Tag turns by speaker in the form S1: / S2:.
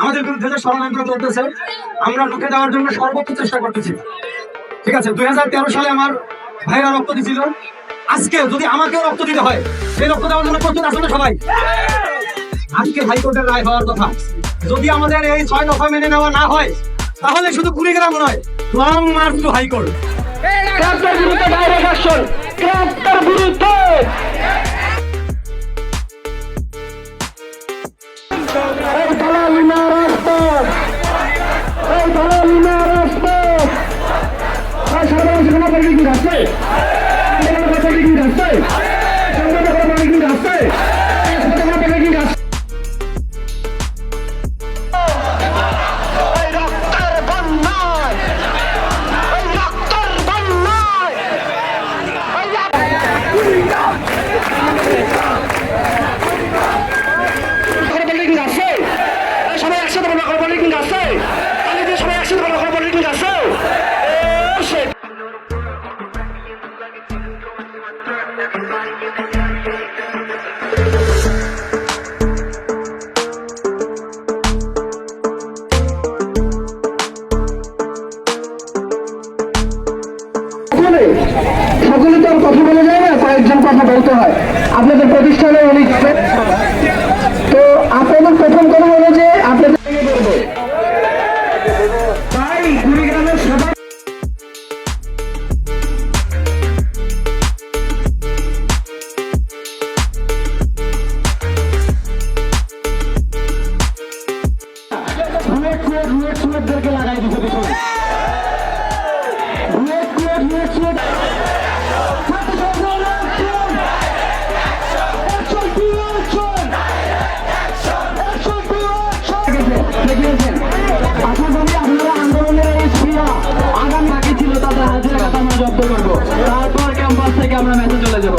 S1: আমাদের বিরুদ্ধে যে ষড়যন্ত্র চলতেছে, আমরা ঢুকে দেওয়ার জন্য সর্বোচ্চ চেষ্টা করতেছি। ঠিক আছে, দুই হাজার তেরো সালে আমার ভাইরা রক্ত দিছিল। আজকে যদি আমাকেও রক্ত দিতে হয়, সেই রক্ত দেওয়ার জন্য প্রস্তুত না সবাই? আজকে হাইকোর্টের রায় হওয়ার কথা। যদি আমাদের এই ছয় দফা মেনে নেওয়া না হয়, তাহলে শুধু কুড়িগ্রাম নয়, long march to high court
S2: ক্রাফটের building আছে। এই সবাই একসাথে বলো কোনো বিল্ডিং আছে। তাহলে সবাই একসাথে বলো কোনো সকলে সকলে তো আর কথা বলে যায় না কয়েকজন কথা বলতে হয়। আপনাদের প্রতিষ্ঠানে অনেক রুয়েট রুয়েট রুয়েট রুয়েটদেরকে লাগাই দিতে রুয়েট রুয়েট রুয়েট কথা আমরা জব্দ করব। তারপর ক্যাম্পাস থেকে আমরা মেসেজ চলে যাব।